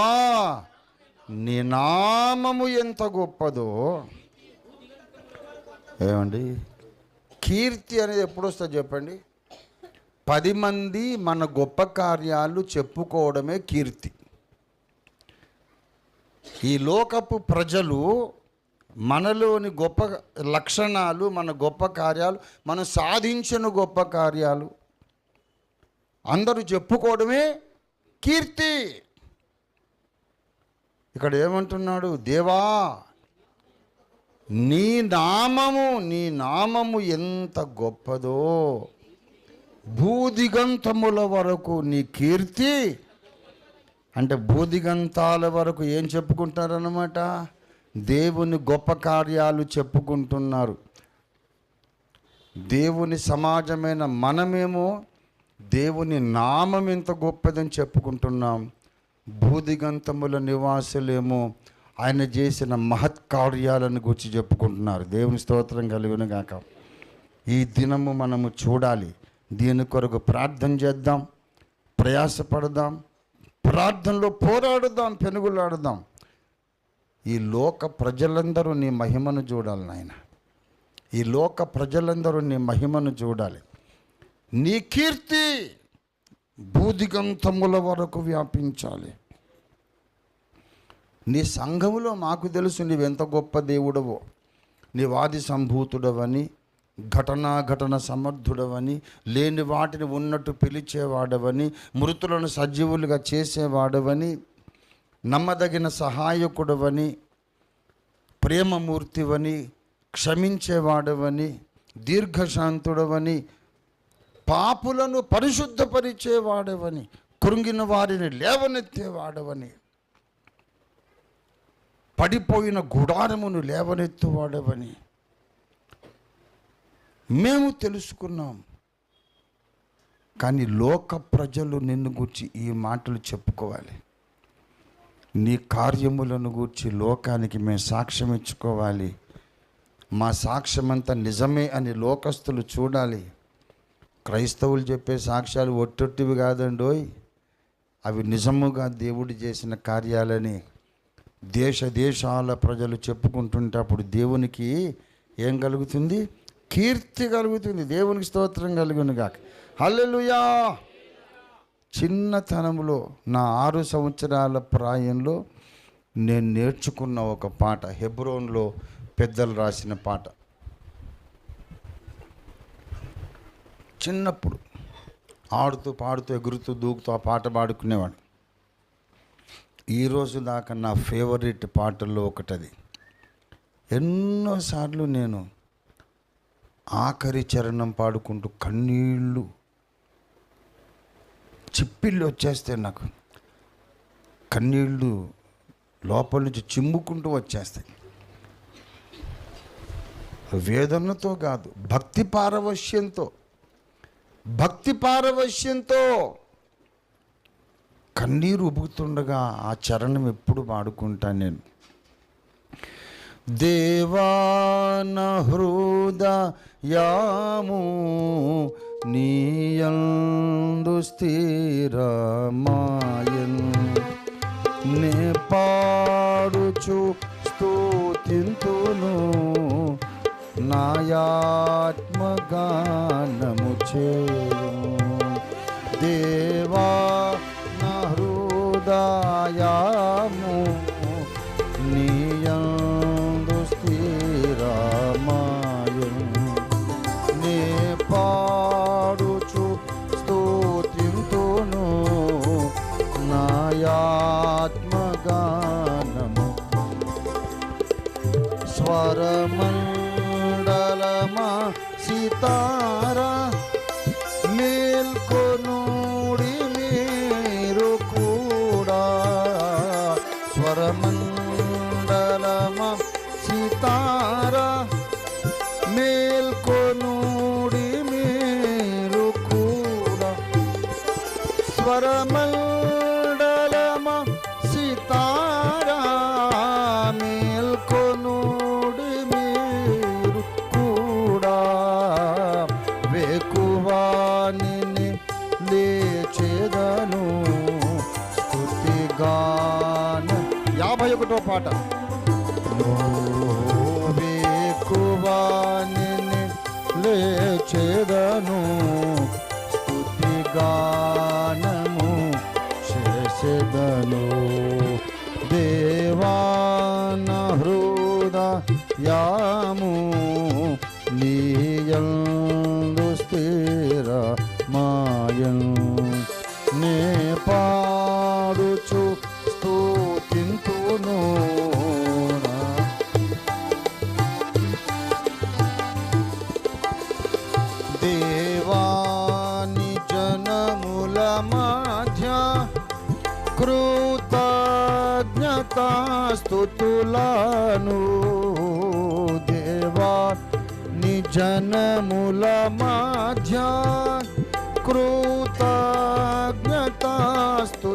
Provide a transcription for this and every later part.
నినామము నీ నామము ఎంత గొప్పదో. ఏమండి? కీర్తి అనేది ఎప్పుడు వస్తుంది చెప్పండి? పది మంది మన గొప్ప కార్యాలు చెప్పుకోవడమే కీర్తి. ఈ లోకపు ప్రజలు మనలోని గొప్ప లక్షణాలు మన గొప్ప కార్యాలు మనం సాధించిన గొప్ప కార్యాలు అందరూ చెప్పుకోవడమే కీర్తి. ఇక్కడ ఏమంటున్నాడు? దేవా నీ నామము నీ నామము ఎంత గొప్పదో. భూదిగంతముల వరకు నీ కీర్తి. అంటే భూదిగంతాల వరకు ఏం చెప్పుకుంటారనమాట దేవుని గొప్ప కార్యాలు చెప్పుకుంటున్నారు. దేవుని సమాజమైన మనమేమో దేవుని నామం ఎంత గొప్పదని చెప్పుకుంటున్నాం. భూదిగంతముల నివాసులేమో ఆయన చేసిన మహత్ కార్యాలను గురించి చెప్పుకుంటున్నారు. దేవుని స్తోత్రం కలిగిన గాక. ఈ దినము మనము చూడాలి. దీని కొరకు ప్రార్థన చేద్దాం. ప్రయాసపడదాం. ప్రార్థనలో పోరాడుదాం. పెనుగులాడుదాం. ఈ లోక ప్రజలందరూ నీ మహిమను చూడాలి నాయన. ఈ లోక ప్రజలందరూ నీ మహిమను చూడాలి. నీ కీర్తి భూదిగంతముల వరకు వ్యాపించాలి. నీ సంఘములో మాకు తెలుసు నీవెంత గొప్ప దేవుడవో. నీ వాది సంభూతుడవని ఘటనా ఘటన సమర్థుడవని లేని వాటిని ఉన్నట్టు పిలిచేవాడవని మృతులను సజీవులుగా చేసేవాడవని నమ్మదగిన సహాయకుడవని ప్రేమమూర్తివని క్షమించేవాడవని దీర్ఘశాంతుడవని పాపులను పరిశుద్ధపరిచేవాడవని కృంగిన వారిని లేవనెత్తేవాడవని పడిపోయిన గుడారమును లేవనెత్తువాడవని మేము తెలుసుకున్నాం. కానీ లోక ప్రజలు నిన్ను గూర్చి ఈ మాటలు చెప్పుకోవాలి. నీ కార్యములను గూర్చి లోకానికి మేము సాక్ష్యం ఇచ్చుకోవాలి. మా సాక్ష్యమంతా నిజమే అని లోకస్తులు చూడాలి. క్రైస్తవులు చెప్పే సాక్ష్యాలు ఒట్టొట్టివి కాదండోయ్. అవి నిజముగా దేవుడు చేసిన కార్యాలని దేశ దేశాల ప్రజలు చెప్పుకుంటుంటే అప్పుడు దేవునికి ఏం కలుగుతుంది? కీర్తి కలుగుతుంది. దేవునికి స్తోత్రం కలుగును గాక. హల్లెలుయా! చిన్నతనంలో నా ఆరు సంవత్సరాల ప్రాయంలో నేను నేర్చుకున్న ఒక పాట హెబ్రోన్లో పెద్దలు రాసిన పాట. చిన్నప్పుడు ఆడుతూ పాడుతూ ఎగురుతూ దూకుతూ ఆ పాట పాడుకునేవాడు ఈరోజు దాకా నా ఫేవరెట్ పాటల్లో ఒకటది. ఎన్నోసార్లు నేను ఆఖరి చరణం పాడుకుంటూ కన్నీళ్ళు చిప్పిళ్ళు వచ్చేస్తాయి నాకు కన్నీళ్ళు లోపల నుంచి చిమ్ముకుంటూ వచ్చేస్తాయి. వేదనతో కాదు భక్తి పారవశ్యంతో భక్తి పారవశ్యంతో కన్నీరు ఉబుకుతుండగా ఆ చరణం ఎప్పుడు పాడుకుంటాను నేను. దేవాన హృదయాము నీయందు స్థిరమాయన్. నే పాడుచు స్తుతింతును నాయాత్మగానము చేయు దేవా ಮಂಡಲಮಾ ಸಿತಾರ ಮೇಲ್ಕೋ ನೋಡಿ ಮೇರು ಕೂಡ ಸ್ವರಮಂಡಲಮ ಸಿತಾರ ಮೇಲ್ಕೋ ನೋಡಿ ಮೇರು ಕೂಡ ಸ್ವರಮಂಡ ಕೊನು గాన. యాభై ఒకటో పాట. లేచేదను. స్థుతి గానము చేసేదను. దేవాన హృదయాము నీయందు స్థిర మాయం మధ్య కృతజ్ఞతాస్తుతులను దేవా నిజనముల మధ్య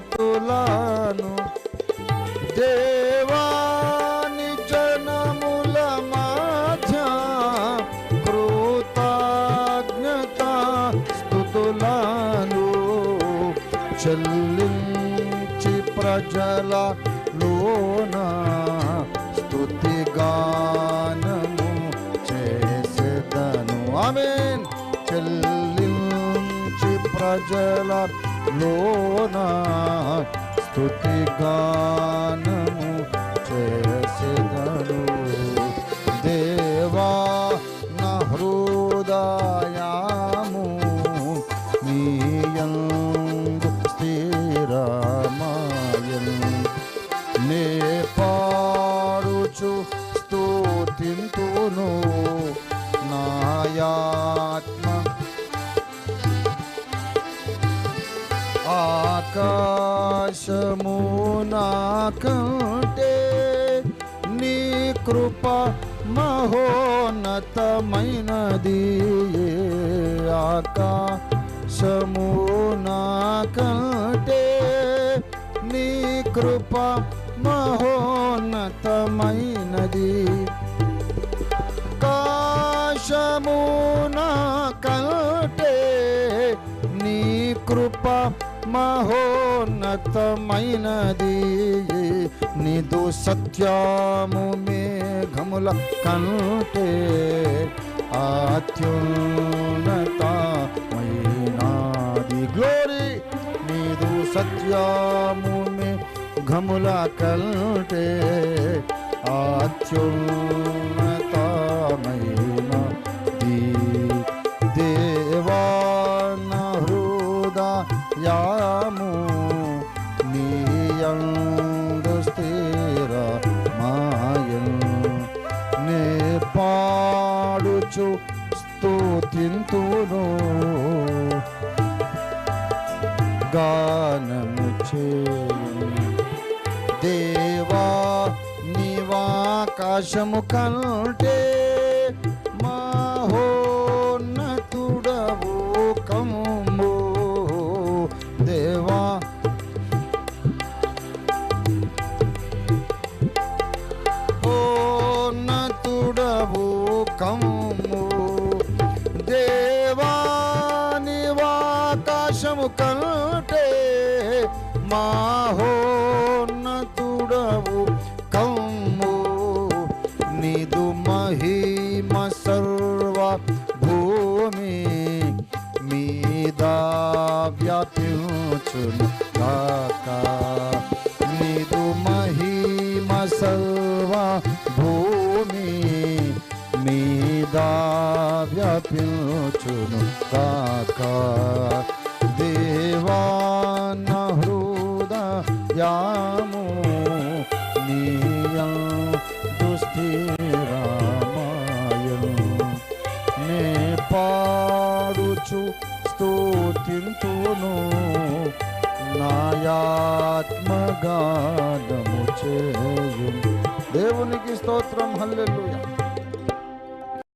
కృతజ్ఞతాస్తుతులను దేవాని గానము చేసేదను. ఆమేన్. చెల్లించి ప్రజల లోన స్తుతి గానము ఆకాశము నాకంటే నీ కృప మహోన్నతమైనది. ఆకాశము నాకంటే నీ కృప మహోన్నతమైనది. కాశము నా మహోన్నతమైనది. నిదు సత్యము మేఘముల కంటే అత్యున్నతమైనది. గ్లోరీ నీదు సత్యము మేఘముల కంటే అత్యున్న పాడుచు గానము చేయు. దేవా నీవాకాశము కంటే మాహోన్నతుడవు కమ్ము నిదు మహిమ సర్వ భూమి మీద వ్యాపించును కాక నిదు మహిమ సర్వ భూమి మీద వ్యాపించును కాక దుస్థిరమాయను నే పాడుచు స్తోతింతును. నాయాత్మగానము చేయు దేవునికి స్తోత్రం. హల్లెలూయా.